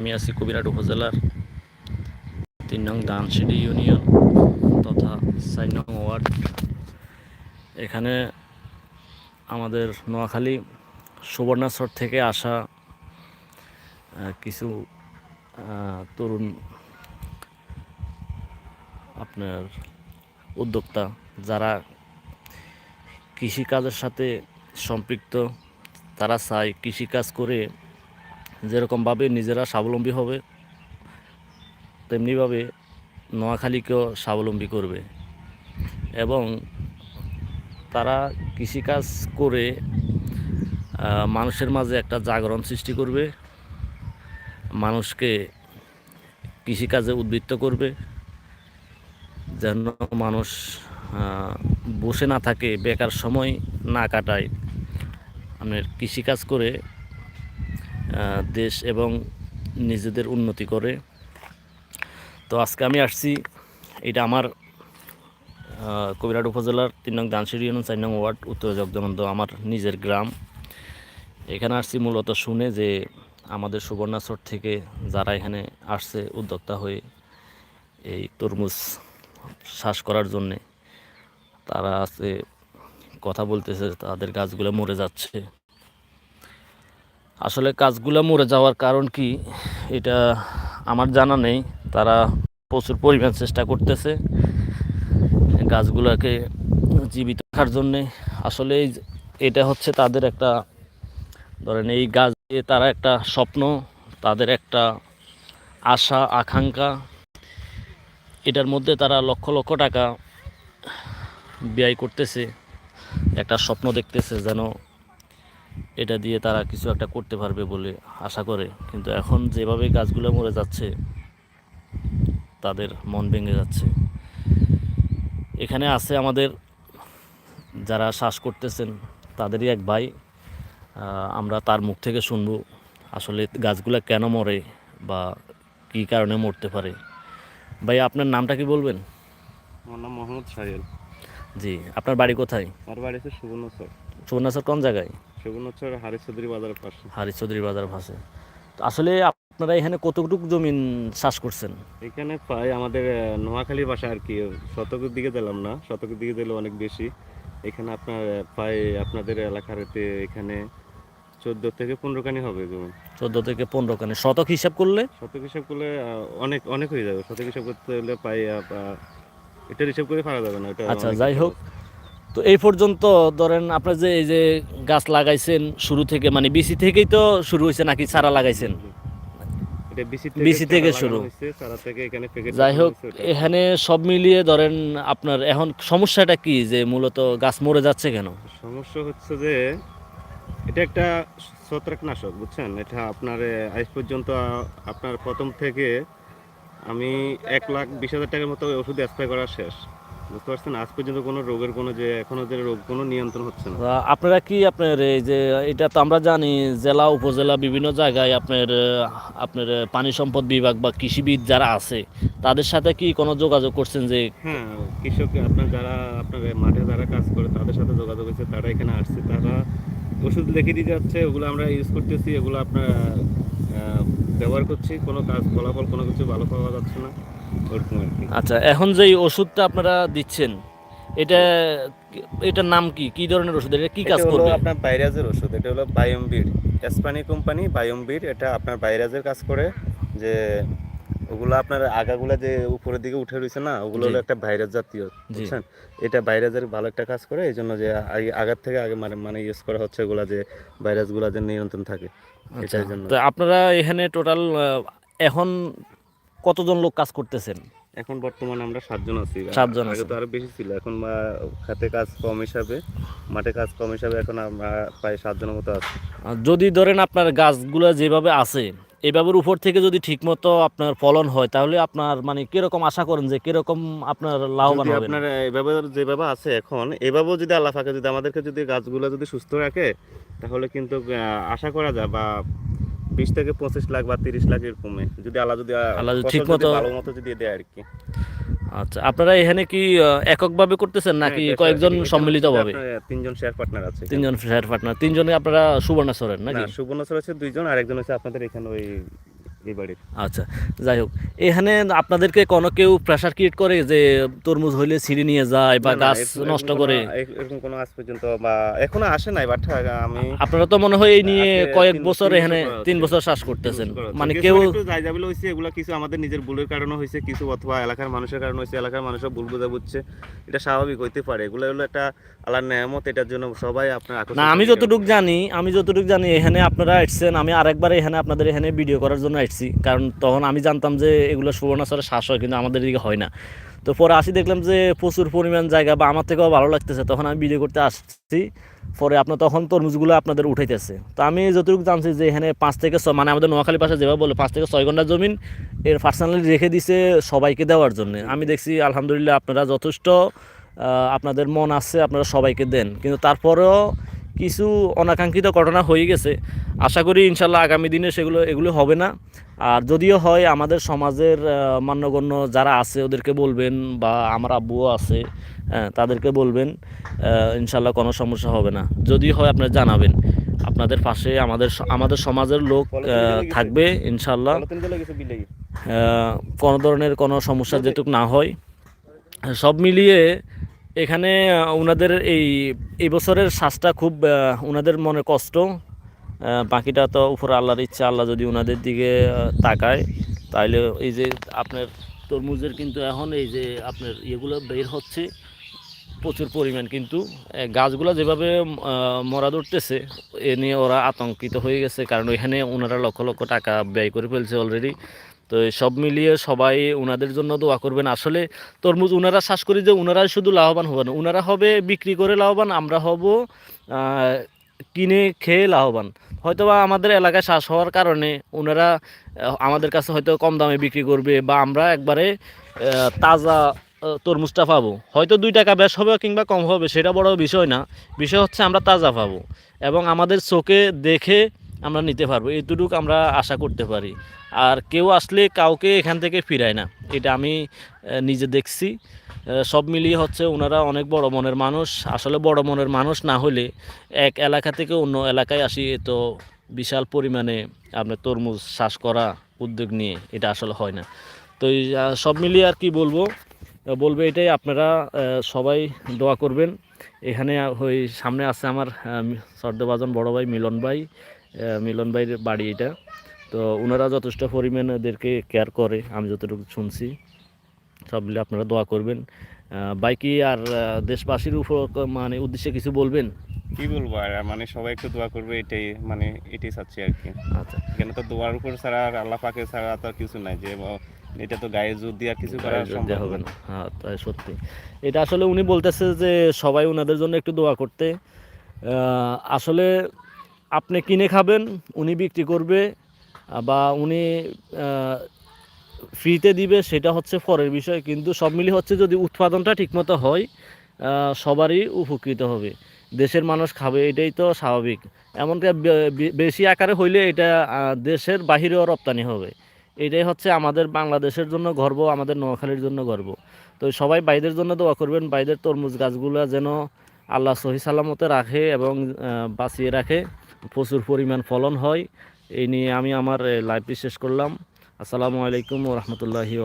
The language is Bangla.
আমি আছি কবিরাট উপজেলার তিন নং দানসিডি ইউনিয়ন তথা চার নং ওয়ার্ড। এখানে আমাদের নোয়াখালী সুবর্ণাচর থেকে আসা কিছু তরুণ আপনার উদ্যোক্তা যারা কৃষিকাজের সাথে সম্পৃক্ত, তারা চায় কৃষিকাজ করে যেরকমভাবে নিজেরা স্বাবলম্বী হবে, তেমনিভাবে নোয়াখালীকেও স্বাবলম্বী করবে। এবং তারা কৃষিকাজ করে মানুষের মাঝে একটা জাগরণ সৃষ্টি করবে, মানুষকে কৃষিকাজে উদ্বৃত্ত করবে, যেন মানুষ বসে না থাকে, বেকার সময় না কাটায়। আপনার কৃষিকাজ করে দেশ এবং নিজেদের উন্নতি করে। তো আজকে আমি আসছি, এটা আমার কবিরাট উপজেলার তিন নং দানসির ইউনিয়ন, চার নং ওয়ার্ড, উত্তর জগদানন্দ আমার নিজের গ্রাম। এখানে আসছি মূলত শুনে যে আমাদের সুবর্ণাচর থেকে যারা এখানে আসছে, উদ্যোক্তা হয়ে এই তরমুজ শ্বাস করার জন্যে, তারা আছে, কথা বলতেছে, তাদের গাছগুলো মরে যাচ্ছে। আসলে কাজগুলো মরে যাওয়ার কারণ কি? এটা আমার জানা নেই। তারা প্রচুর পরিমাণ চেষ্টা করতেছে গাছগুলোকে জীবিত রাখার জন্যে। আসলে এটা হচ্ছে তাদের একটা, ধরেন এই গাছ দিয়ে তারা একটা স্বপ্ন, তাদের একটা আশা, আকাঙ্ক্ষা। এটার মধ্যে তারা লক্ষ লক্ষ টাকা ব্যয় করতেছে। একটা স্বপ্ন দেখতেছে যেন এটা দিয়ে তারা কিছু একটা করতে পারবে বলে আশা করে। কিন্তু এখন যেভাবে গাছগুলো মরে যাচ্ছে তাদের মন ভেঙে যাচ্ছে। এখানে আছে আমাদের যারা শ্বাস করতেছেন তাদেরই এক ভাই। আমরা তার মুখ থেকে শুনব আসলে গাছগুলো কেন মরে বা কি কারণে মরতে পারে। ভাই আপনার নামটা কি বলবেন? আমার নাম মোহাম্মদ সাহেল জি আপনার বাড়ি কোথায়? আমার বাড়ি আছে সুবর্ণচর। সুবর্ণাচর কোন জায়গায়? হারিস চৌধুরী বাজারের পাশে। হারি চৌধুরী বাজার তো আসলে আপনারা এখানে কতটুকু জমিন চাষ করছেন? এখানে প্রায় আমাদের নোয়াখালী বাসা আর কি শতকের দিকে দিলাম না শতকের দিকে দিলে অনেক বেশি। এখানে আপনার প্রায় আপনাদের এলাকার এখানে চোদ্দ থেকে পনেরো কানি হবে জমি। চোদ্দ থেকে পনেরো কানে শতক হিসাব করলে? শতক হিসাব করলে অনেক অনেক হয়ে যাবে। শতক হিসাব করতে হলে প্রায় এটার হিসাব করে পারা যাবে না এটা আচ্ছা যাই হোক। তো এই পর্যন্ত ধরেন আপনার যে এই যে গাছ লাগাইছেন শুরু থেকে মানে বিসি থেকেই তো শুরু হয়েছে নাকি চারা লাগাইছেন? এটা বিসি থেকে শুরু। যাই হোক এখানে সব মিলিয়ে ধরেন আপনার এখন সমস্যাটা কি যে মূলত গাছ মরে যাচ্ছে কেন? সমস্যা হচ্ছে যে এটা একটা ছত্রাকনাশক বুঝছেন? এটা আপনার আজ পর্যন্ত আপনার প্রথম থেকে আমি এক লাখ বিশ হাজার টাকার মতো ওষুধ স্প্রে করা শেষ। বুঝতে পারছেন? আজ পর্যন্ত কোনো রোগের কোনো যে এখনও যে রোগ কোনো নিয়ন্ত্রণ হচ্ছে না। আপনারা কি আপনার এই যে এটা তো আমরা জানি জেলা উপজেলা বিভিন্ন জায়গায় আপনার আপনার পানি সম্পদ বিভাগ বা কৃষিবিদ যারা আছে তাদের সাথে কি কোনো যোগাযোগ করছেন যে হ্যাঁ কৃষক আপনার যারা আপনার মাঠে যারা কাজ করে তাদের সাথে যোগাযোগ হয়েছে তারা এখানে আসছে তারা ওষুধ লিখে দিয়ে যাচ্ছে ওগুলো আমরা ইউজ করতেছি এগুলো আপনার ব্যবহার করছি কোনো কাজ ফলাফল কোনো কিছু ভালো পাওয়া যাচ্ছে না। আচ্ছা এখন যে ওষুধটা আপনারা দিচ্ছেন এটা এটার নাম কি? কি ধরনের ওষুধ? এটা কি কাজ করবে? আপনার ভাইরাসের ওষুধ এটা হলো বায়োমবির। স্পানি কোম্পানি বায়োমবির এটা আপনার ভাইরাসের কাজ করে যে ওগুলো আপনার আগাগুলা যে উপরের দিকে উঠে রয়েছে না ওগুলো হলো একটা ভাইরাস জাতীয় বুঝছেন? এটা ভাইরাসের ভালো একটা কাজ করে এই জন্য যে আগে আগার থেকে আগে মানে মানে ইউজ করা হচ্ছে এগুলা যে ভাইরাসগুলো যে নিয়ন্ত্রণ থাকে আচ্ছা এটার জন্য। তো আপনারা এখানে টোটাল এখন কতজন লোক কাজ করতেছেন? এখন বর্তমানে আমরা সাতজন আছি। সাতজন আগে। তো আরও বেশি ছিল এখন খাতে কাজ কম হিসাবে মাঠে কাজ কম হিসাবে এখন আমরা প্রায় সাতজনের মতো আছি। যদি ধরেন আপনার গাছগুলো যেভাবে আছে এভাবে উপর থেকে যদি ঠিকমতো আপনার ফলন হয় তাহলে আপনার মানে কীরকম আশা করেন যে কীরকম আপনার লাভবান হবেন? আপনার এভাবে যেভাবে আছে এখন এভাবেও যদি আল্লাহ ফাঁকে যদি আমাদেরকে যদি গাছগুলো যদি সুস্থ রাখে তাহলে কিন্তু আশা করা যায় বা বিশ থেকে পঁচিশ লাখ বা তিরিশ লাখ এরকমে। যদি আলাদা যদি ঠিক মতো ভালো মতো যদি দেয় আর কি। আচ্ছা আপনারা এখানে কি এককভাবে করতেছেন নাকি হ্যাঁ, কয়েকজন সম্মিলিত সম্মিলিতভাবে? তিনজন শেয়ার পার্টনার আছে। তিনজন শেয়ার পার্টনার তিনজনে আপনারা সুবর্ণাচরের নাকি? না আছে দুইজন আর একজন হচ্ছে আপনাদের এখানে ওই এই বাড়ির। আচ্ছা যাই হোক। এখানে আপনাদেরকে কোনো কেউ প্রেশার ক্রিয়েট করে যে তরমুজ হইলে ছিঁড়ে নিয়ে যায় বা গাছ নষ্ট করে? এরকম কোনো আজ পর্যন্ত বা এখনও আসে নাই বাট আমি আপনারা তো মনে হয় এই নিয়ে কয়েক বছর এখানে তিন বছর শ্বাস করতেছেন। মানে কেউ যাই যাবিল এগুলো কিছু আমাদের নিজের ভুলের কারণে হয়েছে কিছু অথবা এলাকার মানুষের কারণে হয়েছে এলাকার মানুষও ভুল বুঝে বুঝছে এটা স্বাভাবিক হইতে পারে। এগুলো হলো একটা আল্লাহর নেয়ামত এটার জন্য সবাই আপনার না আমি যতটুকু জানি আমি যতটুকু জানি এখানে আপনারা আসছেন আমি আরেকবার এখানে আপনাদের এখানে ভিডিও করার জন্য আসছি কারণ তখন আমি জানতাম যে এগুলো সুবর্ণাচরে শ্বাস হয়, কিন্তু আমাদের এদিকে হয় না। তো পরে আসি দেখলাম যে প্রচুর পরিমাণ জায়গা বা আমার থেকেও ভালো লাগতেছে। তখন আমি ভিডিও করতে আসছি। পরে আপনার তখন তরমুজগুলো আপনাদের উঠাইতেছে। তো আমি যতটুকু জানছি যে এখানে পাঁচ থেকে ছয় মানে আমাদের নোয়াখালী পাশে যেভাবে বলে পাঁচ থেকে ছয় ঘণ্টা জমিন, এর পার্সোনালি রেখে দিছে সবাইকে দেওয়ার জন্য। আমি দেখছি আলহামদুলিল্লাহ আপনারা যথেষ্ট আপনাদের মন আছে, আপনারা সবাইকে দেন। কিন্তু তারপরেও কিছু অনাকাঙ্ক্ষিত ঘটনা হয়ে গেছে। আশা করি ইনশাল্লাহ আগামী দিনে সেগুলো এগুলো হবে না। আর যদিও হয় আমাদের সমাজের মান্যগণ্য যারা আছে ওদেরকে বলবেন বা আমার আব্বুও আছে হ্যাঁ তাদেরকে বলবেন ইনশাল্লাহ কোনো সমস্যা হবে না। যদি হয় আপনারা জানাবেন। আপনাদের পাশে আমাদের আমাদের সমাজের লোক থাকবে ইনশাল্লাহ কোনো ধরনের কোনো সমস্যা যেটুক না হয়। সব মিলিয়ে এখানে ওনাদের এই এই বছরের শ্বাসটা খুব ওনাদের মনে কষ্ট। বাকিটা তো উপরে আল্লাহর ইচ্ছা, আল্লাহ যদি ওনাদের দিকে তাকায় তাহলে এই যে আপনার তরমুজের কিন্তু এখন এই যে আপনার ইয়েগুলো বের হচ্ছে, প্রচুর পরিমাণ কিন্তু গাছগুলো যেভাবে মরা ধরতেছে, এ নিয়ে ওরা আতঙ্কিত হয়ে গেছে, কারণ ওইখানে ওনারা লক্ষ লক্ষ টাকা ব্যয় করে ফেলছে অলরেডি তো সব মিলিয়ে সবাই ওনাদের জন্য দোয়া করবেন। আসলে তরমুজ ওনারা শ্বাস করি যে ওনারাই শুধু লাভবান হবেন। ওনারা হবে বিক্রি করে লাভবান, আমরা হব কিনে খেয়ে লাভবান। হয়তোবা আমাদের এলাকায় শ্বাস হওয়ার কারণে ওনারা আমাদের কাছে হয়তো কম দামে বিক্রি করবে বা আমরা একবারে তাজা তরমুজটা পাবো। হয়তো দুই টাকা বেশ হবে কিংবা কম হবে, সেটা বড় বিষয় না। বিষয় হচ্ছে আমরা তাজা পাবো। এবং আমাদের চোখে দেখে আমরা নিতে পারব এইটুকু আমরা আশা করতে পারি। আর কেউ আসলে কাউকে এখান থেকে ফিরায় না, এটা আমি নিজে দেখছি। সব মিলিয়ে হচ্ছে ওনারা অনেক বড় মনের মানুষ, আসলে বড় মনের মানুষ না হলে এক এলাকা থেকে অন্য এলাকায় আসি তো বিশাল পরিমাণে আপনার তরমুজ চাষ করা উদ্যোগ নিয়ে এটা আসলে হয় না। তো সব মিলিয়ে আর কি বলব বলবে এটাই, আপনারা সবাই দোয়া করবেন। এখানে ওই সামনে আছে আমার সর্দবাজন বড় ভাই মিলন ভাই। মিলন ভাইয়ের বাড়ি এটা। তো ওনারা যথেষ্ট পরিমাণে ওদেরকে কেয়ার করে আমি যতটুকু শুনছি। সব মিলে আপনারা দোয়া করবেন। আহ, ভাই কি আর দেশবাসীর উপর মানে উদ্দেশ্যে কিছু বলবেন? কি বলব আর মানে সবাই একটু দোয়া করবে এটাই মানে এটাই চাচ্ছি আর কি। আচ্ছা। এখানে তো দোয়ার উপর ছাড়া আর আল্লাহ পাকে ছাড়া তো কিছু নাই যে এটা তো গায়ে জোর দিয়ে আর কিছু করা সম্ভব হবে না। না। হ্যাঁ তাই সত্যি। এটা আসলে উনি বলতেছে যে সবাই ওনাদের জন্য একটু দোয়া করতে। আসলে আপনি কিনে খাবেন, উনি বিক্রি করবে, বা উনি ফ্রিতে দিবে, সেটা হচ্ছে পরের বিষয়। কিন্তু সব মিলিয়ে হচ্ছে যদি উৎপাদনটা ঠিকমতো হয় সবারই উপকৃত হবে। দেশের মানুষ খাবে, এটাই তো স্বাভাবিক। এমনকি বেশি আকারে হইলে এটা দেশের বাহিরেও রপ্তানি হবে। এটাই হচ্ছে আমাদের বাংলাদেশের জন্য গর্ব, আমাদের নোয়াখালীর জন্য গর্ব। তো সবাই বাইদের জন্য দোয়া করবেন বাইদের তরমুজ গাছগুলো যেন আল্লাহ সহি সালামতে রাখে এবং বাঁচিয়ে রাখে। প্রচুর পরিমাণ ফলন হয়। এই নিয়ে আমি আমার লাইফটি শেষ করলাম। আসসালামু আলাইকুম রহমতুল্লাহি